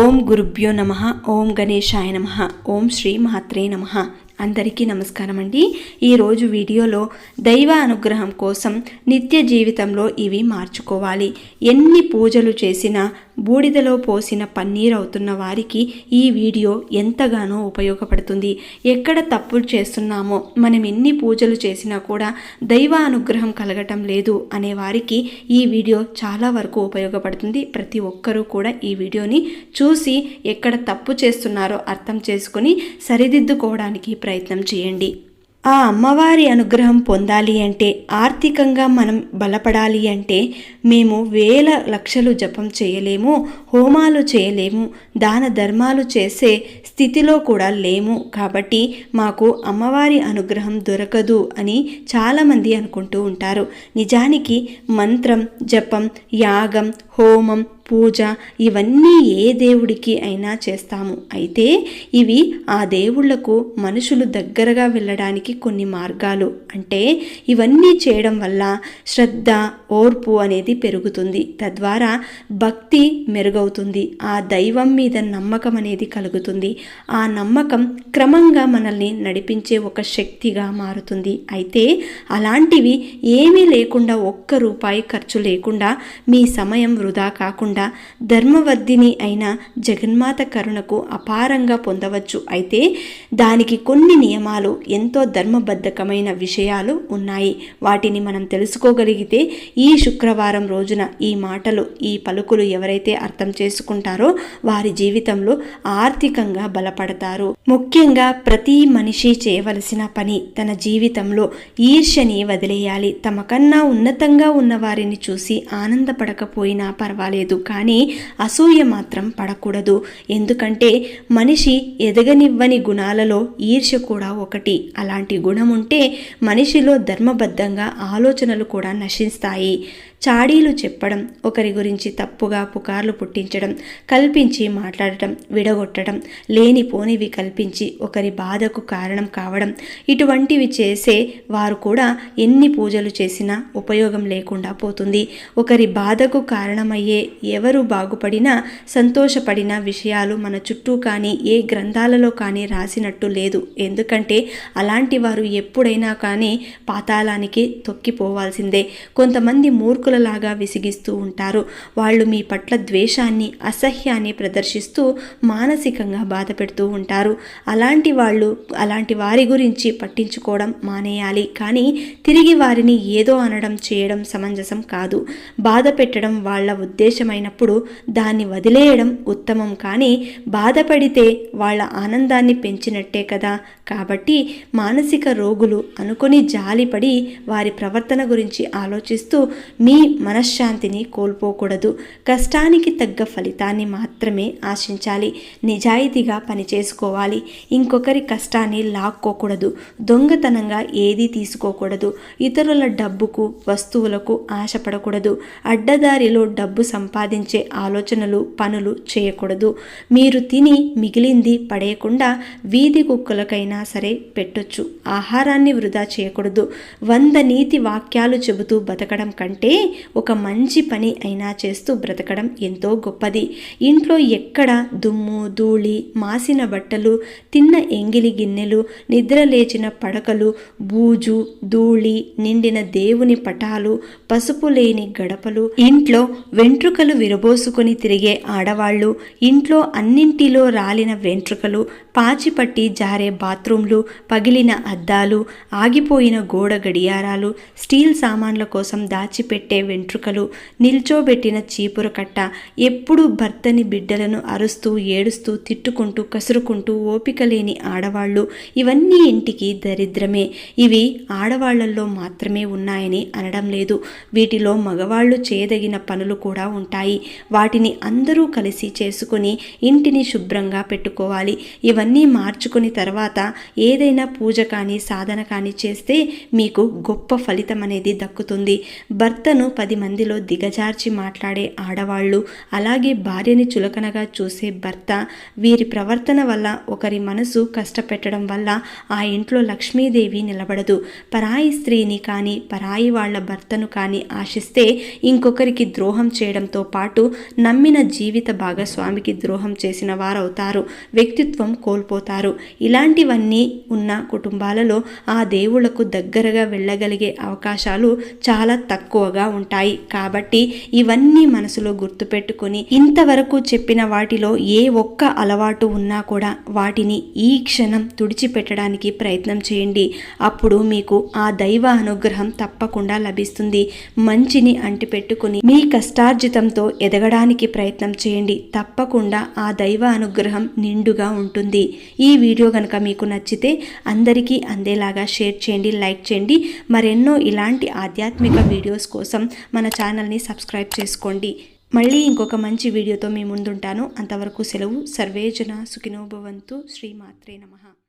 ఓం గురుభ్యో నమ ఓం గణేశాయ నమ ఓం శ్రీ మాత్రే నమ. అందరికీ నమస్కారం అండి ఈరోజు వీడియోలో దైవ అనుగ్రహం కోసం నిత్య జీవితంలో ఇవి మార్చుకోవాలి. ఎన్ని పూజలు చేసినా బూడిదలో పోసిన పన్నీర్ అవుతున్న వారికి ఈ వీడియో ఎంతగానో ఉపయోగపడుతుంది. ఎక్కడ తప్పులు చేస్తున్నామో మనం ఎన్ని పూజలు చేసినా కూడా దైవ అనుగ్రహం కలగటం లేదు అనే వారికి ఈ వీడియో చాలా వరకు ఉపయోగపడుతుంది. ప్రతి ఒక్కరూ కూడా ఈ వీడియోని చూసి ఎక్కడ తప్పు చేస్తున్నారో అర్థం చేసుకొని సరిదిద్దుకోవడానికి ప్రయత్నం చేయండి. ఆ అమ్మవారి అనుగ్రహం పొందాలి అంటే ఆర్థికంగా మనం బలపడాలి అంటే మేము వేల లక్షలు జపం చేయలేము హోమాలు చేయలేము దాన ధర్మాలు చేసే స్థితిలో కూడా లేము. కాబట్టి మాకు అమ్మవారి అనుగ్రహం దొరకదు అని చాలామంది అనుకుంటూ ఉంటారు. నిజానికి మంత్రం జపం యాగం హోమం పూజ ఇవన్నీ ఏ దేవుడికి అయినా చేస్తాము. అయితే ఇవి ఆ దేవుళ్ళకు మనుషులు దగ్గరగా వెళ్ళడానికి కొన్ని మార్గాలు. అంటే ఇవన్నీ చేయడం వల్ల శ్రద్ధ ఓర్పు అనేది పెరుగుతుంది. తద్వారా భక్తి మెరుగవుతుంది. ఆ దైవం మీద నమ్మకం అనేది కలుగుతుంది. ఆ నమ్మకం క్రమంగా మనల్ని నడిపించే ఒక శక్తిగా మారుతుంది. అయితే అలాంటివి ఏమీ లేకుండా ఒక్క రూపాయి ఖర్చు లేకుండా మీ సమయం వృధా కాకుండా ధర్మవర్ధిని అయిన జగన్మాత కరుణకు అపారంగా పొందవచ్చు. అయితే దానికి కొన్ని నియమాలు ఎంతో ధర్మబద్ధకమైన విషయాలు ఉన్నాయి. వాటిని మనం తెలుసుకోగలిగితే ఈ శుక్రవారం రోజున ఈ మాటలు ఈ పలుకులు ఎవరైతే అర్థం చేసుకుంటారో వారి జీవితంలో ఆర్థికంగా బలపడతారు. ముఖ్యంగా ప్రతి మనిషి చేయవలసిన పని తన జీవితంలో ఈర్ష్యని వదిలేయాలి. తమకన్నా ఉన్నతంగా ఉన్న వారిని చూసి ఆనందపడకపోయినా పర్వాలేదు. కానీ అసూయ మాత్రం పడకూడదు. ఎందుకంటే మనిషి ఎదగనివ్వని గుణాలలో ఈర్ష్య కూడా ఒకటి. అలాంటి గుణం ఉంటే మనిషిలో ధర్మబద్ధంగా ఆలోచనలు కూడా నశిస్తాయి. చాడీలు చెప్పడం ఒకరి గురించి తప్పుగా పుకార్లు పుట్టించడం కల్పించి మాట్లాడటం విడగొట్టడం లేనిపోనివి కల్పించి ఒకరి బాధకు కారణం కావడం ఇటువంటివి చేసే వారు కూడా ఎన్ని పూజలు చేసినా ఉపయోగం లేకుండా పోతుంది. ఒకరి బాధకు కారణమయ్యే ఎవరు బాగుపడినా సంతోషపడిన విషయాలు మన చుట్టూ కానీ ఏ గ్రంథాలలో కానీ రాసినట్టు లేదు. ఎందుకంటే అలాంటి వారు ఎప్పుడైనా కానీ పాతాళానికి తొక్కిపోవాల్సిందే. కొంతమంది మూర్ఖులలాగా విసిగిస్తూ ఉంటారు. వాళ్ళు మీ పట్ల ద్వేషాన్ని అసహ్యాన్ని ప్రదర్శిస్తూ మానసికంగా బాధ పెడుతూ ఉంటారు. అలాంటి వాళ్ళు అలాంటి వారి గురించి పట్టించుకోవడం మానేయాలి. కానీ తిరిగి వారిని ఏదో అనడం చేయడం సమంజసం కాదు. బాధ పెట్టడం వాళ్ళ ఉద్దేశమైనప్పుడు దాన్ని వదిలేయడం ఉత్తమం. కానీ బాధపడితే వాళ్ళ ఆనందాన్ని పెంచినట్టే కదా. కాబట్టి మానసిక రోగులు అనుకొని జాలిపడి వారి ప్రవర్తన గురించి ఆలోచిస్తూ మీ మనశ్శాంతిని కోల్పోకూడదు. కష్టానికి తగ్గ ఫలితాన్ని మాత్రమే ఆశించాలి. నిజాయితీగా పనిచేసుకోవాలి ఇంకొకరి కష్టాన్ని లాక్కోకూడదు. దొంగతనంగా ఏదీ తీసుకోకూడదు. ఇతరుల డబ్బుకు వస్తువులకు ఆశపడకూడదు. అడ్డదారిలో డబ్బు సంపాదించే ఆలోచనలు పనులు చేయకూడదు. మీరు తిని మిగిలింది పడేయకుండా వీధి కుక్కలకైనా సరే పెట్టొచ్చు. ఆహారాన్ని వృధా చేయకూడదు. వంద నీతి వాక్యాలు చెబుతూ బతకడం కంటే ఒక మంచి పని అయినా చేస్తూ బ్రతకడం ఎంతో గొప్పది. ఇంట్లో ఎక్కడ దుమ్ము ధూళి మాసిన బట్టలు తిన్న ఎంగిలి గిన్నెలు నిద్ర లేచిన పడకలు బూజు ధూళి నిండిన దేవుని పటాలు పసుపు లేని గడపలు ఇంట్లో వెంట్రుకలు విరబోసుకొని తిరిగే ఆడవాళ్ళు ఇంట్లో అన్నింటిలో రాలిన వెంట్రుకలు పాచిపట్టి జారే బాత్రూంలు పగిలిన అద్దాలు ఆగిపోయిన గోడ గడియారాలు స్టీల్ సామాన్ల కోసం దాచిపెట్టే వెంట్రుకలు నిల్చోబెట్టిన చీపుర కట్ట ఎప్పుడూ భర్తని బిడ్డలను అరుస్తూ ఏడుస్తూ తిట్టుకుంటూ కసురుకుంటూ ఓపిక లేని ఆడవాళ్ళు ఇవన్నీ ఇంటికి దరిద్రమే. ఇవి ఆడవాళ్ళలో మాత్రమే ఉన్నాయని అనడం లేదు. వీటిలో మగవాళ్ళు చేయదగిన పనులు కూడా ఉంటాయి. వాటిని అందరూ కలిసి చేసుకుని ఇంటిని శుభ్రంగా పెట్టుకోవాలి. ఇవన్నీ మార్చుకుని తర్వాత ఏదైనా పూజ కానీ సాధన కానీ చేస్తే మీకు గొప్ప ఫలితం అనేది దక్కుతుంది. భర్తను పది మందిలో దిగజార్చి మాట్లాడే ఆడవాళ్ళు అలాగే భార్యని చులకనగా చూసే భర్త వీరి ప్రవర్తన వల్ల ఒకరి మనసు కష్టపెట్టడం వల్ల ఆ ఇంట్లో లక్ష్మీదేవి నిలబడదు. పరాయి స్త్రీని కానీ పరాయి వాళ్ళ భర్తను కానీ ఆశిస్తే ఇంకొకరికి ద్రోహం చేయడంతో పాటు నమ్మిన జీవిత భాగస్వామికి ద్రోహం చేసిన వారవుతారు వ్యక్తిత్వం కోల్పోతారు. ఇలాంటివన్నీ ఉన్న కుటుంబాలలో ఆ దేవుళ్ళకు దగ్గరగా వెళ్ళగలిగే అవకాశాలు చాలా తక్కువగా ఉంటాయి. కాబట్టి ఇవన్నీ మనసులో గుర్తుపెట్టుకుని ఇంతవరకు చెప్పిన వాటిలో ఏ ఒక్క అలవాటు ఉన్నా కూడా వాటిని ఈ క్షణం తుడిచిపెట్టడానికి ప్రయత్నం చేయండి. అప్పుడు మీకు ఆ దైవ అనుగ్రహం తప్పకుండా లభిస్తుంది. మంచిని అంటిపెట్టుకుని మీ కష్టార్జితంతో ఎదగడానికి ప్రయత్నం చేయండి. తప్పకుండా ఆ దైవ అనుగ్రహం నిండుగా ఉంటుంది. ఈ వీడియో కనుక మీకు నచ్చితే అందరికీ అందేలాగా షేర్ చేయండి లైక్ చేయండి. మరెన్నో ఇలాంటి ఆధ్యాత్మిక వీడియోస్ కోసం కోసం మన ఛానల్ని సబ్స్క్రైబ్ చేసుకోండి. మళ్ళీ ఇంకొక మంచి వీడియోతో మీ ముందుంటాను. అంతవరకు సెలవు. సర్వేజన సుఖినోభవంతు శ్రీమాత్రే నమః.